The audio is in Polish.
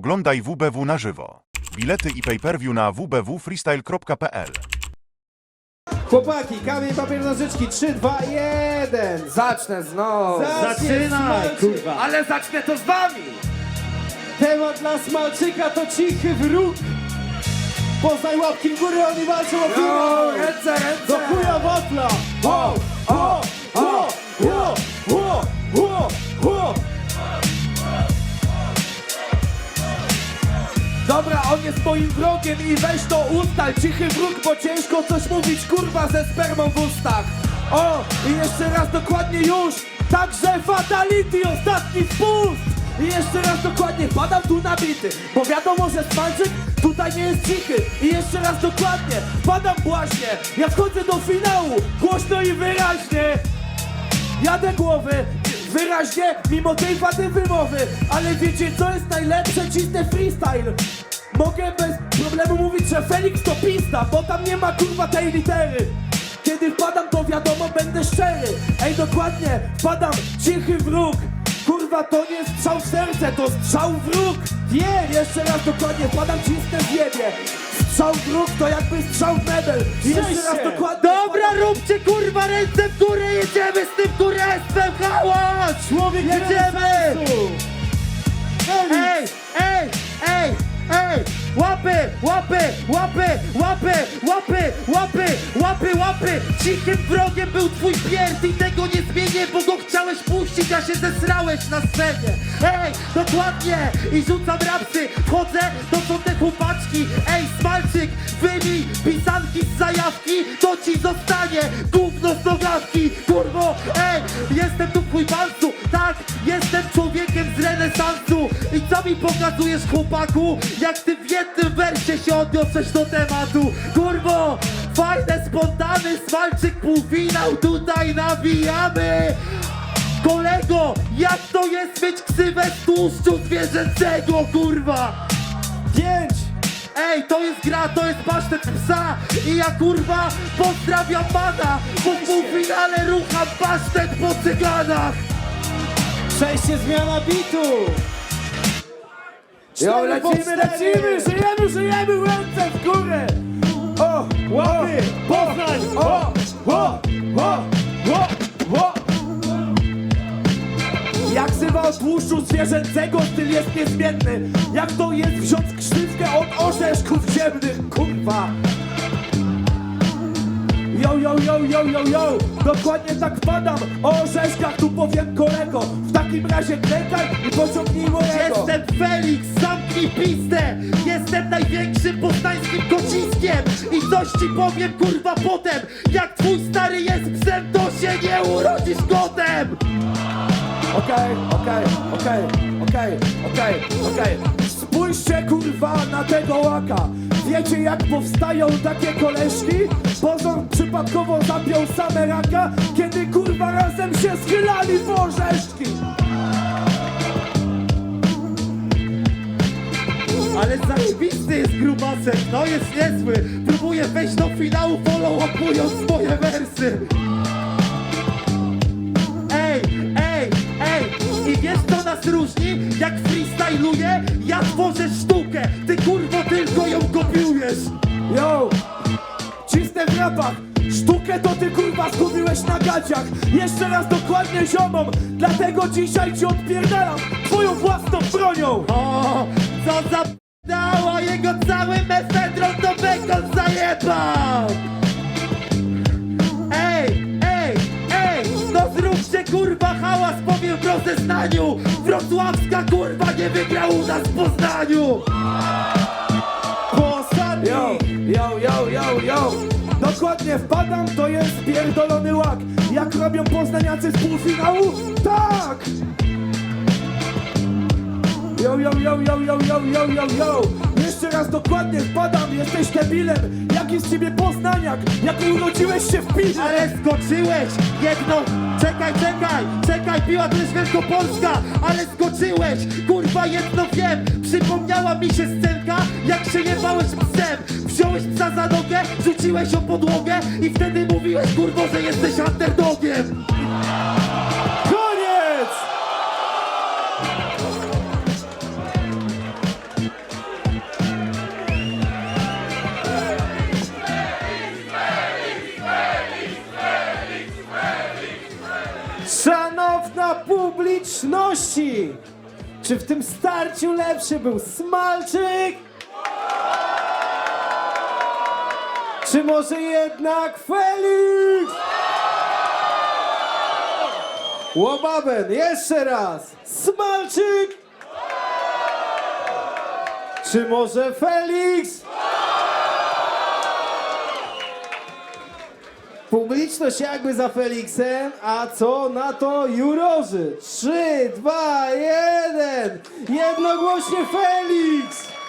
Oglądaj WBW na żywo. Bilety i pay-per-view na www.freestyle.pl Chłopaki, kamień, papier, nożyczki, 3, 2, 1. Zacznę znowu. Zaczynaj, kurwa. Ale zacznę to z wami. Temat dla Smalczyka to cichy wróg. Poznaj łapki w górę, oni walczą o finał. ręce, ręce. Do chuja wafla. Ho, ho, ho, ho, ho, ho, on jest moim wrogiem i weź to ustal. Cichy wróg, bo ciężko coś mówić, kurwa, ze spermą w ustach. O, i jeszcze raz dokładnie już. Także fatality, ostatni spust. I jeszcze raz dokładnie, padam tu nabity Bo wiadomo, że Smalczyk tutaj nie jest cichy I jeszcze raz dokładnie, padam właśnie Ja wchodzę do finału, głośno i wyraźnie Jadę głowy, wyraźnie, mimo tej wady wymowy Ale wiecie co jest najlepsze? Cisny freestyle Mogę bez problemu mówić, że Felix to pista Bo tam nie ma kurwa tej litery. Kiedy wpadam to wiadomo będę szczery. Ej dokładnie, wpadam cichy wróg. Kurwa to nie strzał w serce, to strzał w róg. Wiem, jeszcze raz dokładnie, wpadam cisnę w jebie Strzał w róg to jakby strzał w medal. I jeszcze raz dokładnie Dobra, róbcie kurwa ręce w górę, jedziemy z tym kurestwem, hałas! Człowiek Jedziemy! ej, ej, ej! Łapy, łapy, łapy, łapy, łapy, łapy, łapy, łapy! Cichym wrogiem był twój pierd i tego nie zmienię, bo go chciałeś puścić, a się zesrałeś na scenie! Ej, dokładnie! I rzucam rapsy, wchodzę, to są te chłopaczki! Ej, smalczyk, wyjmij pisanki z zajawki, to ci zostanie gówno z nogawki! Kurwo, ej, jestem tu w chujbancu, tak, jestem! I co mi pokazujesz, chłopaku, jak ty w jednym wersie się odniosłeś do tematu? Kurwo, fajne, spontany, smalczyk półfinał, tutaj nawijamy! Kolego, jak to jest mieć ksywę z tłuszczu zwierzęcego, kurwa? Pięć. Ej, to jest gra, to jest pasztet psa I ja kurwa pozdrawiam pana Bo w półfinale rucham pasztet po cyganach Przejście zmiana bitu. Jo, lecimy, lecimy, żyjemy, żyjemy, ręce w górę! O, Łapy, Poznań. o, o, o, o, o! Jak zywa od tłuszczu zwierzęcego, styl jest niezmienny Jak to jest wziąć krzywkę od orzeszków ziemnych, kurwa! Yo, yo, yo, yo, yo, yo! Dokładnie tak padam o orzeszkach, tu powiem kolego W takim razie klekaj i pociągnij mojego. Jestem Felix, zamknij pistę Jestem największym poznańskim kociskiem. I coś ci powiem kurwa potem. Jak twój stary jest psem, to się nie urodzisz kotem. Okej, okej, okej, okej, okej, okej. Spójrzcie kurwa na tego łaka. Wiecie jak powstają takie koleżki? Pozor przypadkowo zapiął same raka, kiedy kurwa razem się schylali w orzeszki. Ale zajebisty jest grubasek, no jest niezły Próbuję wejść do finału follow-upując moje wersy Ej, ej, ej I wiesz co nas różni? Jak freestyluję, ja tworzę sztukę Ty kurwo tylko ją kopiujesz Yo, cisnę w rapach. Sztukę to ty kurwa zgubiłeś na gaciach Jeszcze raz dokładnie ziomom Dlatego dzisiaj ci odpierdalam Twoją własną bronią. O, co za dała jego cały mefedron to bekon zajebał. Ej, ej, ej, no zróbcie kurwa hałas, powiem w rozeznaniu. Wrocławska kurwa nie wygrał u nas w Poznaniu. Yo, yo, yo, yo, Dokładnie wpadam, to jest pierdolony łak. Jak robią poznaniacy z półfinału? Tak! Yo, yo, yo, yo, yo, yo, yo, yo, yo. Jeszcze raz dokładnie wpadam, jesteś debilem. Jaki z ciebie poznaniak, jak urodziłeś się w piździe Ale skoczyłeś. Jedno Czekaj, czekaj, czekaj, piła to jest Wielkopolska. Ale skoczyłeś, kurwa jedno wiem. Przypomniała mi się scenka Jak się jebałeś psem Złapałeś psa za nogę, rzuciłeś o podłogę I wtedy mówiłeś kurwo, że jesteś underdogiem Koniec! Szanowna publiczności! Czy w tym starciu lepszy był Smalczyk? Czy może jednak Felix? Łobaben, jeszcze raz! Smalczyk! Czy może Felix? Publiczność jakby za Felixem, a co na to jurorzy? 3, 2, 1! Jednogłośnie Felix!